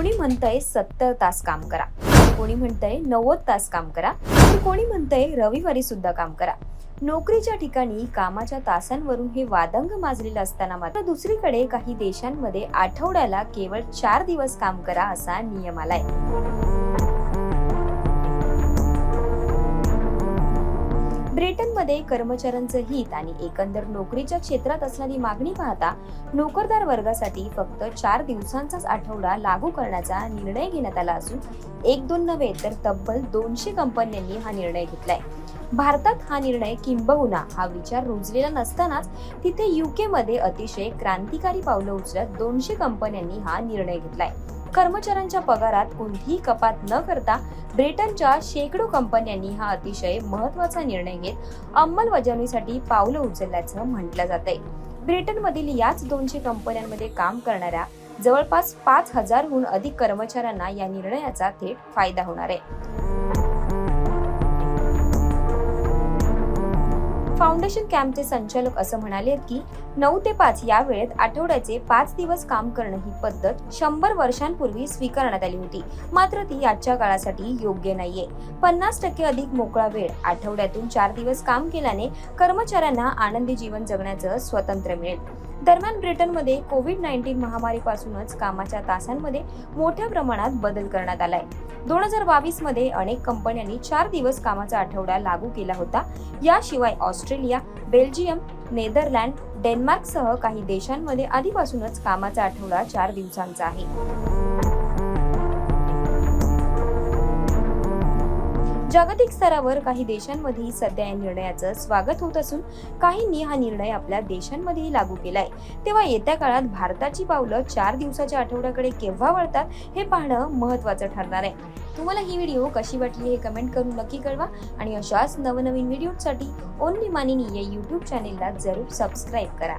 कोणी म्हणतंय सत्तर तास काम करा. कोणी म्हणतंय नव्वद तास काम करा. तर कोणी म्हणतंय रविवारी सुद्धा काम करा. नोकरीच्या ठिकाणी कामाच्या तासांवरून हे वादंग माजलेलं असताना मात्र दुसरीकडे काही देशांमध्ये आठवड्याला केवळ चार दिवस काम करा असा नियम आलाय. ब्रिटनमध्ये कर्मचाऱ्यांचं हित आणि एकंदर नोकरीच्या क्षेत्रात असणारी मागणी पाहता नोकरदार वर्गासाठी फक्त चार दिवसांचाच आठवडा लागू करण्याचा निर्णय घेण्यात आला असून एक दोन नव्हे तर तब्बल दोनशे कंपन्यांनी हा निर्णय घेतलाय. भारतात हा निर्णय किंबहुना हा विचार रुजलेला नसतानाच तिथे युकेमध्ये अतिशय क्रांतिकारी पावलं उचलत दोनशे कंपन्यांनी हा निर्णय घेतलाय. कर्मचाऱ्यांच्या पगारात कोणतीही कपात न करता ब्रिटनच्या शेकडो कंपन्यांनी हा अतिशय महत्त्वाचा निर्णय घेत अंमलबजावणीसाठी पावलं उचलल्याचं म्हटलं जात आहे ब्रिटनमधील याच दोनशे कंपन्यांमध्ये काम करणाऱ्या जवळपास पाच हजारहून अधिक कर्मचाऱ्यांना या निर्णयाचा थेट फायदा होणार आहे. फाउंडेशन कॅम्पचे संचालक असं म्हणाले की नऊ ते पाच या वेळेत आठवड्याचे पाच दिवस काम करणं ही पद्धत शंभर वर्षांपूर्वी स्वीकारण्यात आली होती. मात्र ती आजच्या काळासाठी योग्य नाहीये. पन्नास टक्के अधिक मोकळा वेळ आठवड्यातून चार दिवस काम केल्याने कर्मचाऱ्यांना आनंदी जीवन जगण्याचं स्वतंत्र मिळेल. दरम्यान ब्रिटनमध्ये कोविड नाईन्टीन महामारीपासूनच कामाच्या तासांमध्ये मोठ्या प्रमाणात बदल करण्यात आलाय. दोन हजार बावीसमध्ये अनेक कंपन्यांनी चार दिवस कामाचा आठवडा लागू केला होता. याशिवाय ऑस्ट्रेलिया बेल्जियम नेदरलँड डेन्मार्कसह काही देशांमध्ये आधीपासूनच कामाचा आठवडा चार दिवसांचा आहे. जागतिक स्तरावर काही देशांमध्येही सध्या या निर्णयाचं स्वागत होत असून काहींनी हा निर्णय आपल्या देशांमध्येही लागू केलाय. तेव्हा येत्या काळात भारताची पावलं चार दिवसाच्या आठवड्याकडे केव्हा वळतात हे पाहणं महत्वाचं ठरणार आहे. तुम्हाला ही व्हिडिओ कशी वाटली हे कमेंट करून नक्की कळवा आणि अशाच नवनवीन व्हिडिओसाठी ओनली मानिनी या यूट्यूब चॅनेलला जरूर सबस्क्राईब करा.